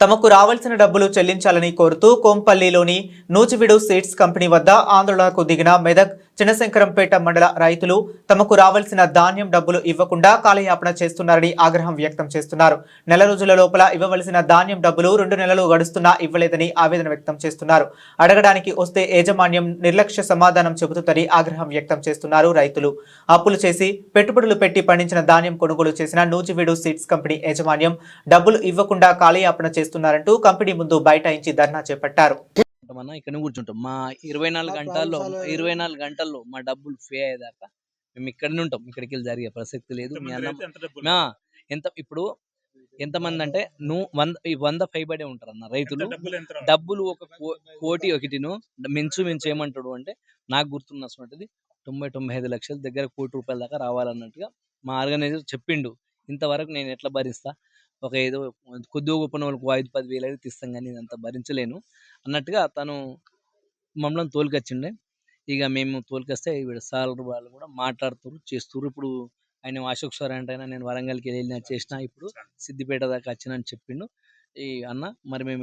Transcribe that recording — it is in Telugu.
తమకు రావాల్సిన డబ్బులు చెల్లించాలని కోరుతూ కోంపల్లిలోని నూజివీడు సీడ్స్ కంపెనీ వద్ద ఆందోళనకు దిగిన మెదక్ చినశంకరంపేట మండల రైతులు తమకు రావాల్సిన ధాన్యం డబ్బులు ఇవ్వకుండా కాలయాపన చేస్తున్నారని ఆగ్రహం వ్యక్తం చేస్తున్నారు. నెల రోజుల లోపల ఇవ్వవలసిన ధాన్యం డబ్బులు రెండు నెలలు గడుస్తున్నా ఇవ్వలేదని ఆవేదన వ్యక్తం చేస్తున్నారు. అడగడానికి వస్తే యాజమాన్యం నిర్లక్ష్య సమాధానం చెబుతుందని ఆగ్రహం వ్యక్తం చేస్తున్నారు రైతులు. అప్పులు చేసి పెట్టుబడులు పెట్టి పండించిన ధాన్యం కొనుగోలు చేసిన నూజివీడు సీడ్స్ కంపెనీ యాజమాన్యం డబ్బులు ఇవ్వకుండా కాలయాపన చేస్తున్నారంటూ కంపెనీ ముందు బైఠాయించి ధర్నా చేపట్టారు. ఉంటామన్నా ఇక్కడ కూర్చుంటాం. మా ఇరవై నాలుగు గంటల్లో ఇరవై నాలుగు గంటల్లో మా డబ్బులు ఫే అయ్యేదాకా మేము ఇక్కడనే ఉంటాం. ఇక్కడికి వెళ్ళి జరిగే ప్రసక్తి లేదు. మీ అన్న మా ఎంత ఇప్పుడు ఎంతమంది అంటే నువ్వు వంద ఈ వంద పైబడే ఉంటారు అన్న రైతులు. డబ్బులు ఒక కో- కోటి ఒకటిను మించు మించు ఏమంటాడు అంటే నాకు గుర్తున్నటువంటిది తొంభై తొంభై ఐదు లక్షల దగ్గర కోటి రూపాయల దాకా రావాలన్నట్టుగా మా ఆర్గనైజర్ చెప్పిండు. ఇంతవరకు నేను ఎట్లా భరిస్తా? ఒక ఏదో కొద్దిగా గొప్ప వాళ్ళకు ఐదు పది వేలు అయితే ఇస్తాం కానీ ఇదంతా భరించలేను. అన్నట్టుగా తను మమ్మల్ని తోలుకొచ్చిండే. ఇక మేము తోలుకొస్తే వీడు సార్ వాళ్ళు కూడా మాట్లాడుతున్నారు చేస్తున్నారు ఇప్పుడు ఆయన అశోక్ సార్ అంటే ఆయన నేను వరంగల్కి వెళ్ళిన చేసిన ఇప్పుడు సిద్దిపేట దాకా వచ్చిన అని చెప్పిండు. ఈ అన్న మరి మేము